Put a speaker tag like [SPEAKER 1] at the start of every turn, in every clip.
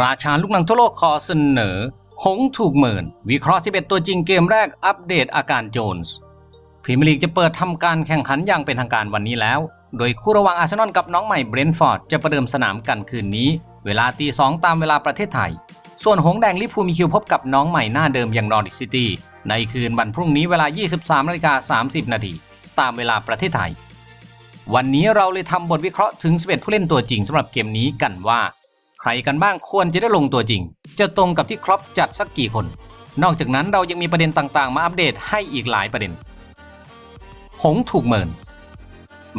[SPEAKER 1] ราชาลูกหนังทั่วโลกขอเสนอ หงส์ถูกเมินวิเคราะห์ 11 ตัวจริงเกมแรกอัปเดตอาการโจนส์พรีเมียร์ลีกจะเปิดทำการแข่งขันอย่างเป็นทางการวันนี้แล้ว โดยคู่ระหว่างอาร์เซนอลกับน้องใหม่เบรนท์ฟอร์ดจะประเดิมสนามกันคืนนี้ เวลาตีสองตามเวลาประเทศไทย ส่วนหงส์แดงลิพูมีคิวพบกับน้องใหม่หน้าเดิมอย่างนอริซิตี้ในคืนวันพรุ่งนี้เวลา 23นาฬิกา30นาทีตามเวลาประเทศไทย วันนี้เราเลยทำบทวิเคราะห์ถึง11ผู้เล่นตัวจริงสำหรับเกมนี้กันว่า ใครกันบ้างควรจะได้ลงตัวจริง จะตรงกับที่ครอปจัดสักกี่คน นอกจากนั้นเรายังมีประเด็นต่างๆ มาอัปเดตให้อีกหลายประเด็น หงส์ถูกเมิน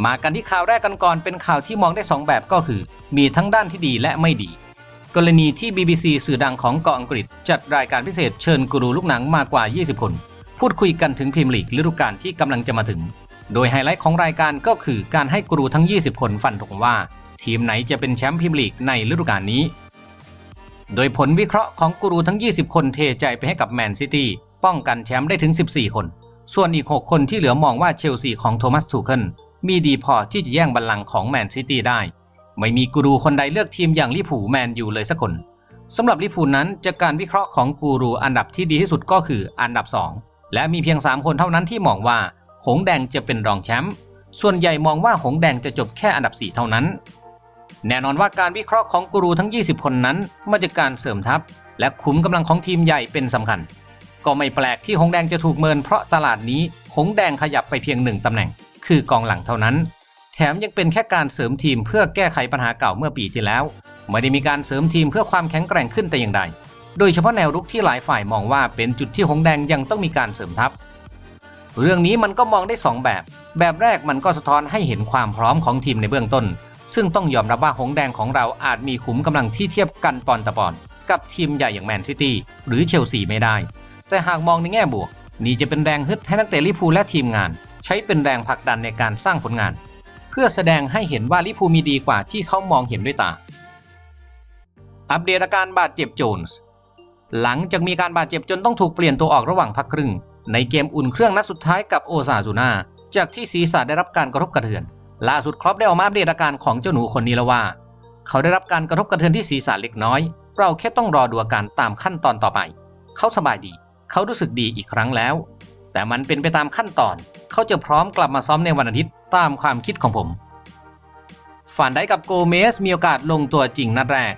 [SPEAKER 1] มากันที่ข่าวแรกกันก่อนเป็นข่าวที่มองได้ 2 แบบก็คือ มีทั้งด้านที่ดีและไม่ดี กรณีที่ BBC สื่อดังของเกาะอังกฤษ จัดรายการพิเศษเชิญกูรูลูกหนังมากว่า 20 คน พูดคุยกันถึงพรีเมียร์ลีกฤดูกาลที่กำลังจะมาถึง โดยไฮไลท์ของรายการก็คือการให้กูรูทั้ง 20 คนฟันธงว่า ทีมไหนจะเป็นแชมป์พรีเมียร์ลีกในฤดูกาลนี้ โดยผลวิเคราะห์ของกูรูทั้ง 20 คนเทใจไปให้กับแมนซิตี้ป้องกันแชมป์ได้ถึง 14 คน ส่วนอีก 6 คนที่เหลือมองว่าเชลซีของโทมัสทูเคิลมีดีพอที่จะแย่งบัลลังก์ของแมนซิตี้ได้ ไม่มีกูรูคนใดเลือกทีมอย่างลิเวอร์พูแมนอยู่เลยสักคนสำหรับลิเวอร์พูนั้นจากการวิเคราะห์ของกูรูอันดับที่ดีที่สุดก็คืออันดับ 2 และมีเพียง 3 คนเท่านั้นที่มองว่า หงแดงจะเป็นรองแชมป์ส่วนใหญ่มองว่าหงแดงจะจบแค่อันดับ 4 เท่านั้น แน่นอนว่าการวิเคราะห์ของกูรูทั้ง 20 คนนั้นมาจากการเสริมทัพ และขุมกำลังของทีมใหญ่เป็นสำคัญ ก็ไม่แปลกที่หงแดงจะถูกเมินเพราะตลาดนี้หงแดงขยับไปเพียงหนึ่งตำแหน่ง คือกองหลังเท่านั้น แถมยังเป็นแค่การเสริมทีมเพื่อแก้ไขปัญหาเก่าเมื่อปีที่แล้ว ไม่ได้มีการเสริมทีมเพื่อความแข็งแกร่งขึ้นแต่อย่างใด โดยเฉพาะแนวรุกที่หลายฝ่ายมองว่าเป็นจุดที่หงแดงยังต้องมีการเสริมทัพ เรื่องนี้มันก็มองได้สองแบบ แบบแรกมันก็สะท้อนให้เห็นความพร้อมของทีมในเบื้องต้น ซึ่งต้องยอมรับว่าหงแดงของเราอาจมีขุมกำลังที่เทียบกันปอนต่อปอน กับทีมใหญ่อย่างแมนซิตี้หรือเชลซีไม่ได้ แต่หากมองในแง่บวก นี่จะเป็นแรงฮึดให้นักเตะลิพูและทีมงาน ใช้เป็นแรงผลักดันในการสร้างผลงาน เพื่อแสดงให้เห็นว่าลิพูมีดีกว่าที่เขามองเห็นด้วยตา อัปเดตอาการบาดเจ็บโจนส์หลังจากมีการบาดเจ็บจนต้องถูกเปลี่ยนตัวออกระหว่างพักครึ่ง ในเกมอุ่นเครื่องนัดสุดท้ายกับโอซาซูนาจากที่ศีรษะได้รับการกระทบกระเทือน ล่าสุดครอปได้ออกมาอัปเดตอาการของเจ้าหนูคนนี้แล้วว่า เขาได้รับการกระทบกระเทือนที่ศีรษะเล็กน้อย เราแค่ต้องรอดูอาการตามขั้นตอนต่อไป เขาสบายดี เขารู้สึกดีอีกครั้งแล้ว แต่มันเป็นไปตามขั้นตอน เขาจะพร้อมกลับมาซ้อมในวันอาทิตย์ตามความคิดของผมฝันได้กับโกเมสมีโอกาสลงตัวจริงนัดแรก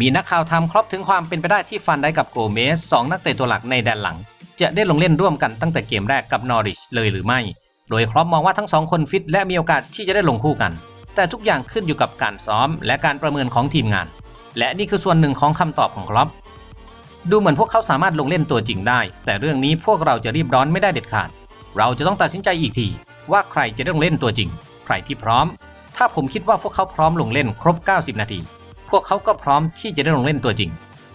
[SPEAKER 1] มีนักข่าวทำครอบถึงความเป็นไปได้ที่ฟันได้กับโกเมสสองนักเตะตัวหลักในแดนหลัง จะได้ลงเล่นร่วมกันตั้งแต่เกมแรกกับนอริชเลยหรือไม่ โดยครอปมองว่าทั้งสองคนฟิตและมีโอกาสที่จะได้ลงคู่กัน แต่ทุกอย่างขึ้นอยู่กับการซ้อมและการประเมินของทีมงาน และนี่คือส่วนหนึ่งของคำตอบของครอปดูเหมือนพวกเขาสามารถลงเล่นตัวจริงได้ แต่เรื่องนี้พวกเราจะรีบร้อนไม่ได้เด็ดขาด เราจะต้องตัดสินใจอีกที ว่าใครจะได้ลงเล่นตัวจริง ใครที่พร้อม ถ้าผมคิดว่าพวกเขาพร้อมลงเล่นครบ 90 นาที พวกเขาก็พร้อมที่จะได้ลงเล่นตัวจริง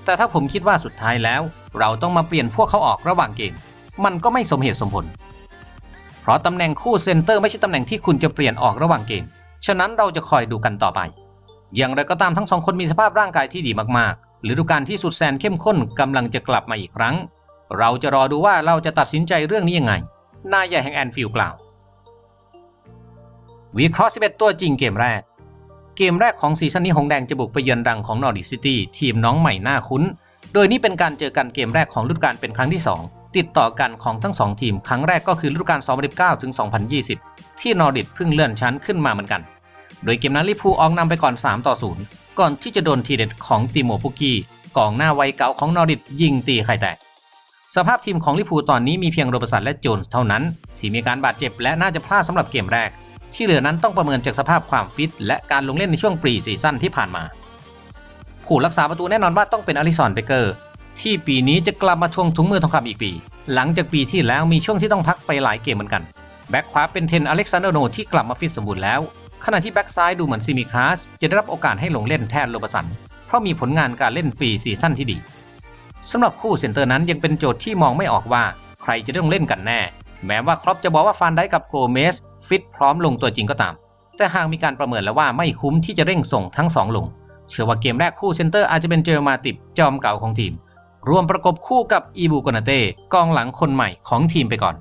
[SPEAKER 1] แต่ถ้าผมคิดว่าสุดท้ายแล้ว เราต้องมาเปลี่ยนพวกเขาออกระหว่างเกมมันก็ไม่สมเหตุสมผล เพราะตำแหน่งคู่เซนเตอร์ไม่ใช่ตำแหน่งที่คุณจะเปลี่ยนออกระหว่างเกม ฉะนั้นเราจะคอยดูกันต่อไป อย่างไรก็ตามทั้งสองคนมีสภาพร่างกายที่ดีมากๆฤดูกาลที่สุดแสนเข้มข้นกำลังจะกลับมาอีกครั้ง เราจะรอดูว่าเราจะตัดสินใจเรื่องนี้ยังไง นายใหญ่แห่งแอนฟิลด์กล่าว วิเคราะห์11ตัวจริงเกมแรก เกมแรกของซีซั่นนี้หงแดงจะบุกไปเยือนดังของนอริซิตี้ทีมน้องใหม่หน้าคุ้น โดยนี่เป็นการเจอกันเกมแรกของฤดูกาลเป็นครั้งที่2 ติดต่อกันของทั้ง 2 ทีม ครั้งแรกก็คือฤดูกาล2019ถึง2020 ที่นอริดเพิ่งเลื่อนชั้นขึ้นมาเหมือนกัน โดยเกมนั้นลิพูออกนำไปก่อน 3 ต่อ 0 ก่อนที่จะโดนทีเด็ดของติโมปุกี้กองหน้าวัยเก่าของนอริดยิงตีไข่แตก สภาพทีมของลิพูตอนนี้มีเพียงโรเบร์สันและโจนส์เท่านั้น ที่มีการบาดเจ็บและน่าจะพลาดสำหรับเกมแรก ที่เหลือนั้นต้องประเมินจากสภาพความฟิต และการลงเล่นในช่วงปรีซีซั่นที่ผ่านมา ผู้รักษาประตูแน่นอนว่าต้องเป็นอลิสันเบเกอร์ ที่ปีนี้จะกลับมาทวงถุงมือทองคำอีกปี หลังจากปีที่แล้วมีช่วงที่ต้องพักไปหลายเกมเหมือนกัน แบ็คขวาเป็นเทนอเล็กซานเดอร์โนที่กลับมาฟิตสมบูรณ์แล้ว ขณะที่แบ็คซ้ายดูเหมือนซิมิคาสจะได้รับโอกาสให้ลงเล่นแทนโรบสัน เพราะมีผลงานการเล่นปีซีซั่นที่ดีสำหรับคู่เซนเตอร์นั้นยังเป็นโจทย์ที่มองไม่ออกว่า ใครจะได้ลงเล่นกันแน่ แม้ว่าครอปจะบอกว่าฟานได้กับโกเมสฟิตพร้อมลงตัวจริงก็ตาม แต่หากมีการประเมินแล้วว่าไม่คุ้มที่จะเร่งส่งทั้งสองลง เชื่อว่าเกมแรกคู่เซนเตอร์อาจจะเป็นเจอมาติบจอมเก่าของทีม รวมประกบคู่กับอีบูโกนาเต้กองหลังคนใหม่ของทีมไปก่อน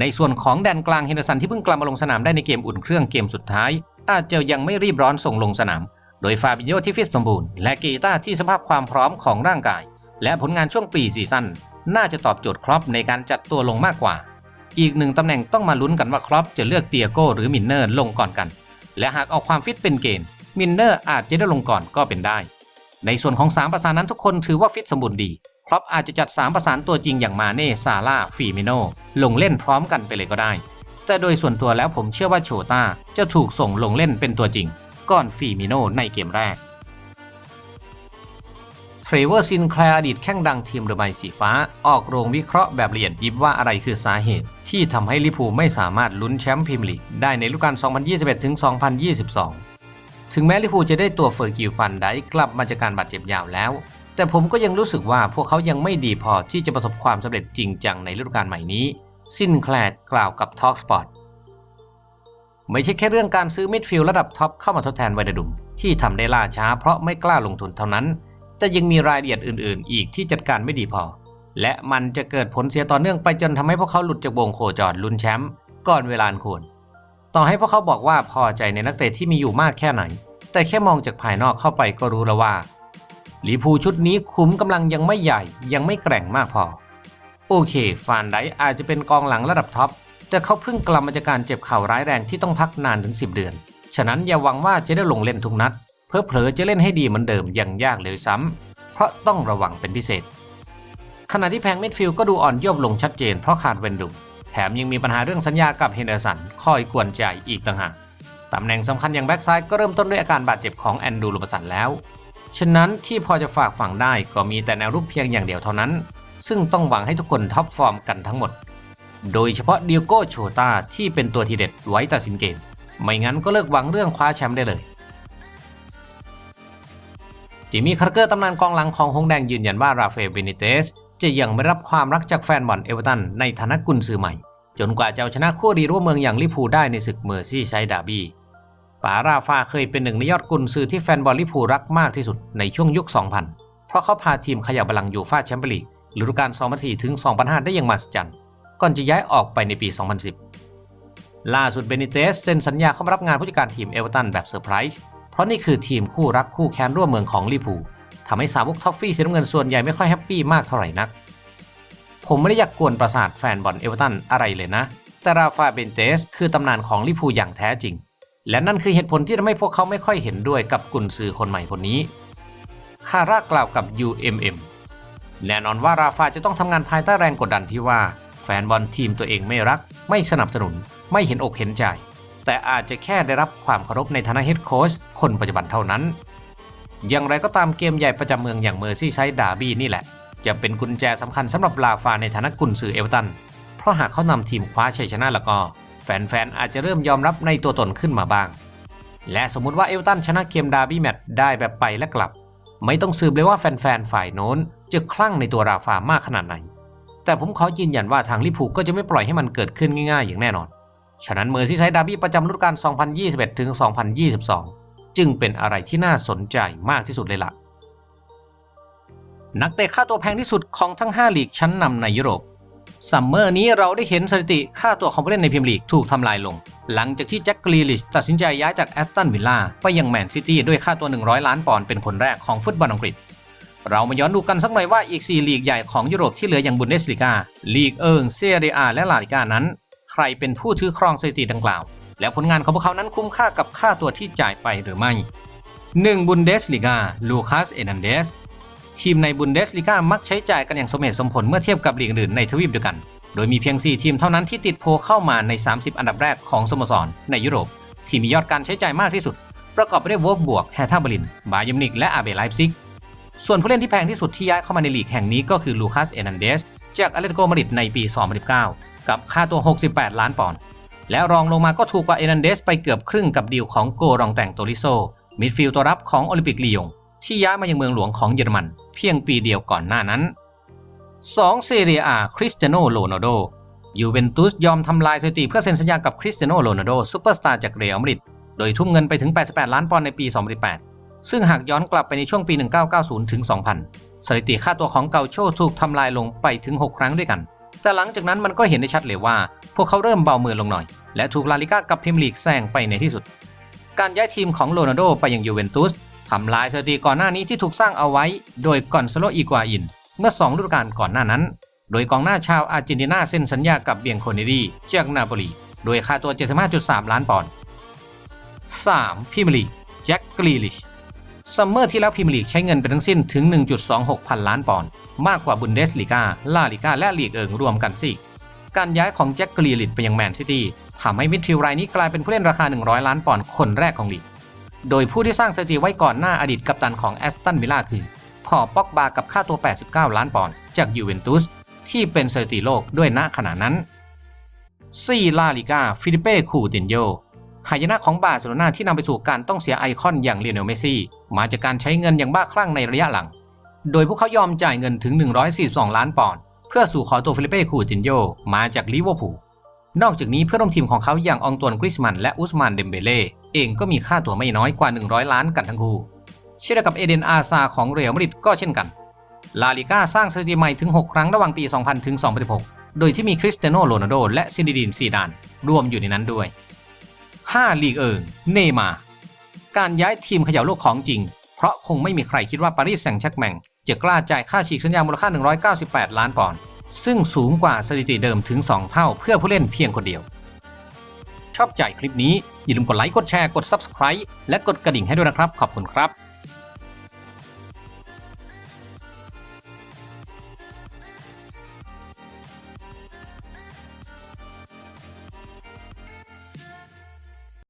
[SPEAKER 1] ในส่วนของแดนกลางเฮนเดอร์สันที่เพิ่งกลับมาลงสนามได้ในเกมอุ่นเครื่องเกมสุดท้าย อาจจะยังไม่รีบร้อนส่งลงสนาม โดยฟาบิโยที่ฟิตสมบูรณ์และกีตาที่สภาพความพร้อมของร่างกาย และผลงานช่วงปีซีซั่นน่าจะตอบโจทย์ครอปในการจัดตัวลงมากกว่า อีกหนึ่งตำแหน่งต้องมาลุ้นกันว่าครอปจะเลือกเตียโก้หรือมินเนอร์ลงก่อนกัน และหากเอาความฟิตเป็นเกณฑ์มินเนอร์อาจจะได้ลงก่อนก็เป็นได้ ในส่วนของ 3 ประสานนั้นทุกคนถือว่าฟิตสมบูรณ์ดีครอปอาจจะจัด 3 ประสานตัวจริงอย่างมาเน่ซาร่าฟีมิโนลงเล่นพร้อมกันไปเลยก็ได้ แต่โดยส่วนตัวแล้วผมเชื่อว่าโชต้าจะถูกส่งลงเล่นเป็นตัวจริง ก่อนฟีมิโนในเกมแรกเทรเวอร์ซินแคลร์อดีตแข้งดังทีมเรือใบสีฟ้า ออกโรงวิเคราะห์แบบละเอียดยิบว่าอะไรคือสาเหตุ ที่ทำให้ลิเวอร์พูไม่สามารถลุ้นแชมป์พรีเมียร์ลีกได้ในฤดูกาล2021-2022 ถึงแม้ลิพูจะได้ตัวเฟอร์กิลฟันได้กลับมาจากการบาดเจ็บยาวแล้ว แต่ผมก็ยังรู้สึกว่าพวกเขายังไม่ดีพอที่จะประสบความสำเร็จจริงจังในฤดูกาลใหม่นี้ซินแคลร์กล่าวกับ Talksport ไม่ใช่แค่เรื่องการซื้อมิดฟิลด์ระดับท็อปเข้ามาทดแทนไวเดดุมที่ทำได้ล่าช้าเพราะไม่กล้าลงทุนเท่านั้น แต่ยังมีรายละเอียดอื่น ๆ อีกที่จัดการไม่ดีพอ และมันจะเกิดผลเสียต่อเนื่องไปจนทำให้พวกเขาหลุดจากวงโคจรลุ้นแชมป์ก่อนเวลาอันควร ต่อให้พวกเขาบอกว่าพอใจในนักเตะที่มีอยู่มากแค่ไหน แต่แค่มองจากภายนอกเข้าไปก็รู้แล้วว่าลิพูชุดนี้ขุมกำลังยังไม่ใหญ่ยังไม่แกร่งมากพอ โอเค ฟานไดอาจจะเป็นกองหลังระดับท็อป แต่เขาเพิ่งกลับมาจากการเจ็บเข่าร้ายแรงที่ต้องพักนานถึง 10 เดือน ฉะนั้นอย่าหวังว่าจะได้ลงเล่นทุกนัด เพื่อเผลอจะเล่นให้ดีเหมือนเดิมยังยากเลยซ้ำเพราะต้องระวังเป็นพิเศษ ขณะที่แพงเมดฟิลก็ดูอ่อนโยบลงชัดเจนเพราะขาดเวนดุม ถมยังมีปัญหาเรื่องสัญญากับเฮนเดอร์สันคอยกวนใจอีกต่างหากตำแหน่งสำคัญอย่างแบ็กซ้ายก็เริ่มต้นด้วยอาการบาดเจ็บของแอนดูลูปสันแล้ว ฉะนั้นที่พอจะฝากฝังได้ก็มีแต่แนวรุกเพียงอย่างเดียวเท่านั้น ซึ่งต้องหวังให้ทุกคนท็อปฟอร์มกันทั้งหมด โดยเฉพาะเดียโก้โชตาที่เป็นตัวทีเด็ดไว้ตัดสินเกม ไม่งั้นก็เลิกหวังเรื่องคว้าแชมป์ได้เลยจิมมี่คาร์เกอร์ตำนานกองหลังของฮงแดงยืนยันว่าราฟาเอลเบนิเตส จะยังไม่รับความรักจากแฟนบอลเอเวอร์ตันในฐานะกุนซือใหม่ จนกว่าจะเอาชนะคู่ดีร่วมเมืองอย่างลิพูได้ในศึกเมอร์ซี่ไซด์ดาบีปาราฟาเคยเป็นหนึ่งในยอดกุนซือที่แฟนบอลลิพูรักมากที่สุดในช่วงยุค 2000 เพราะเขาพาทีมขยับบัลลังก์ยูฟ่าแชมเปี้ยนลีกฤดูกาล2004ถึง2005 ได้อย่างมหัศจรรย์ก่อนจะย้ายออกไปในปี 2010 ล่าสุดเบนิเตสเซ็นสัญญาเข้ามารับงานผู้จัดการทีมเอเวอร์ตันแบบเซอร์ไพรส์เพราะนี่คือทีมคู่รักคู่แค้นร่วมเมืองของลิพู ทำให้สาวกท็อฟฟี่สีน้ำเงินส่วนใหญ่ไม่ค่อยแฮปปี้มากเท่าไหร่นัก ผมไม่ได้อยากกวนประสาทแฟนบอลเอเวอร์ตันอะไรเลยนะ แต่ราฟาเบนเตสคือตำนานของลิพูอย่างแท้จริง และนั่นคือเหตุผลที่ทำให้พวกเขาไม่ค่อยเห็นด้วยกับกุนซือคนใหม่คนนี้ คาร่ากล่าวกับ UMM แน่นอนว่าราฟาจะต้องทำงานภายใต้แรงกดดันที่ว่า แฟนบอลทีมตัวเองไม่รัก ไม่สนับสนุน ไม่เห็นอกเห็นใจ แต่อาจจะแค่ได้รับความเคารพในฐานะเฮดโค้ชคนปัจจุบันเท่านั้น อย่างไรก็ตามเกมใหญ่ประจำเมืองอย่างเมอร์ซี่ไซด์ดาร์บี้นี่แหละ จะเป็นกุญแจสำคัญสำหรับลาฟาในฐานะกุนซือเอเวอร์ตัน เพราะหากเขานำทีมคว้าชัยชนะแล้วก็ แฟนๆอาจจะเริ่มยอมรับในตัวตนขึ้นมาบ้าง และสมมุติว่าเอเวอร์ตันชนะเกมดาร์บี้แมตช์ได้แบบไปและกลับ ไม่ต้องสืบเลยว่าแฟนๆฝ่ายโน้นจะคลั่งในตัวราฟามากขนาดไหน แต่ผมขอยืนยันว่าทางลิพูก็จะไม่ปล่อยให้มันเกิดขึ้นง่ายๆ อย่างแน่นอน ฉะนั้นเมอร์ซีไซด์ดาร์บี้ประจำฤดูกาล2021-2022 จึงเป็นอะไรที่น่าสนใจมากที่สุดเลยล่ะ นักเตะค่าตัวแพงที่สุดของทั้ง 5 ลีกชั้นนำในยุโรปซัมเมอร์นี้เราได้เห็นสถิติค่าตัวของผู้เล่นในพรีเมียร์ลีกถูกทำลายลง หลังจากที่แจ็คกรีลิชตัดสินใจย้ายจากแอสตันวิลล่าไปยังแมนซิตี้ด้วยค่าตัว 100 ล้านปอนด์เป็นคนแรกของฟุตบอลอังกฤษ เรามาย้อนดูกันสักหน่อยว่าอีก 4 ลีกใหญ่ของยุโรปที่เหลืออย่างบุนเดสลีกาลีกเอิงเซียเรียและลาลิกานั้น ใครเป็นผู้ถือครองสถิติดังกล่าว แล้วผลงานของพวกเขานั้นคุ้มค่ากับค่าตัวที่จ่ายไปหรือไม่ 1. บุนเดสลีกาลูคัสเอนันเดสทีมในบุนเดสลีกามักใช้จ่ายกันอย่างสมเหตุสมผลเมื่อเทียบกับลีกอื่นในทวีปเดียวกัน โดยมีเพียง 4 ทีมเท่านั้นที่ติดโพเข้ามาใน 30 อันดับแรกของสโมสร ในยุโรป ที่มียอดการใช้จ่ายมากที่สุด ประกอบไปด้วยวอลฟบวกแฮท่าเบลิน บาเยมนิก และอาเบไลฟ์ซิก ส่วนผู้เล่นที่แพงที่สุดที่ย้ายเข้ามาในลีกแห่งนี้ก็คือลูคัสเอนันเดสจากอตเลติโกมาดริดในปี 2019 กับค่าตัว 68 ล้านปอนด์ และรองลงมาก็ถูกกว่าเอนันเดสไปเกือบครึ่งกับดีลของโกรองแต่งโตริโซ มิดฟิลด์ตัวรับของโอลิมปิกลียง ที่ย้ายมายังเมืองหลวงของเยอรมัน เพียงปีเดียวก่อนหน้านั้น 2. เซเรียอาคริสเตียโนโรนัลโดยูเวนตุสยอมทำลายสถิติเพื่อเซ็นสัญญากับคริสเตียโนโรนัลโดซูเปอร์สตาร์จากเรอัลมาดริดโดยทุ่มเงินไปถึง 88 ล้านปอนด์ในปี 2018 ซึ่งหากย้อนกลับไปในช่วงปี 1990 ถึง 2000 สถิติค่าตัวของเกาโชถูกทำลายลงไปถึง 6 ครั้งด้วยกัน แต่หลังจากนั้นมันก็เห็นได้ชัดเลยว่า พวกเขาเริ่มเบามือลงหน่อย และถูกลาลิก้ากับพรีเมียร์ลีกแซงไปในที่สุด การย้ายทีมของโรนัลโดไปยังยูเวนตุสทำลายสถิติก่อนหน้านี้ที่ถูกสร้างเอาไว้ โดยกอนซาโลอีกวาอิน เมื่อ2ฤดูกาลก่อนหน้านั้น โดยกองหน้าชาวอาร์เจนตินาเซ็นสัญญากับเบียงโคเนดีจากนาโปลีโดยค่าตัว 75.3 ล้านปอนด์ 3. พิมลีกแจ็คกรีลิชซัมเมอร์ที่แล้วพิมลีกใช้เงินไปทั้งสิ้นถึง 1.26 พันล้านปอนด์ มากกว่าบุนเดสลีกาลาลิกาและลีกเอิงรวมกันสิการย้ายของแจ็คกรีลิชไปยังแมนซิตี้ทำให้มิดฟิลด์รายนี้กลายเป็นผู้เล่นราคา 100 ล้านปอนด์คนแรกของลีก โดยผู้ที่สร้างสถิติไว้ก่อนหน้าอดีตกัปตันของแอสตันวิลล่าคือพอป็อกบากับค่าตัว 89 ล้านปอนด์จากยูเวนตุสที่เป็นสถิติโลกด้วยณขณะนั้น 4. ลาลิกาฟิลิเป้คูตินโยหายนะของบาร์เซโลนาที่นำไปสู่การต้องเสียไอคอนอย่างเลียนเนลเมซี่ มาจากการใช้เงินอย่างบ้าคลั่งในระยะหลัง โดยพวกเขายอมจ่ายเงินถึง 142 ล้านปอนด์เพื่อสู่ขอตัวฟิลิเป้คูตินโยมาจากลิเวอร์พูลนอกจากนี้เพื่อนร่วมทีมของเขาอย่างอองตวนกริสมันและอุสมานเดมเบเล่เองก็มีค่าตัวไม่น้อยกว่า 100 ล้านกันทั้งคู่เช่นเดียวกับเอเดนอาซาของเรอัลมาดริดก็เช่นกัน ลาลิก้าสร้างสถิติใหม่ถึง 6 ครั้งระหว่างปี 2000 ถึง 2016 โดยที่มีคริสเตียโนโรนัลโดและซินดิดินซีดานรวมอยู่ในนั้นด้วย 5. ลีกเอิงเนมา การย้ายทีมเขย่าโลกของจริง เพราะคงไม่มีใครคิดว่าปารีสแซงต์แชร์กแมง จะกล้าจ่ายค่าฉีกสัญญามูลค่า 198 ล้านปอนด์ซึ่งสูงกว่าสถิติเดิมถึง 2 เท่าเพื่อผู้เล่นเพียงคนเดียว ชอบใจคลิปนี้ อย่าลืมกดไลค์กดแชร์กด Subscribe และกดกระดิ่งให้ด้วยนะครับ ขอบคุณครับ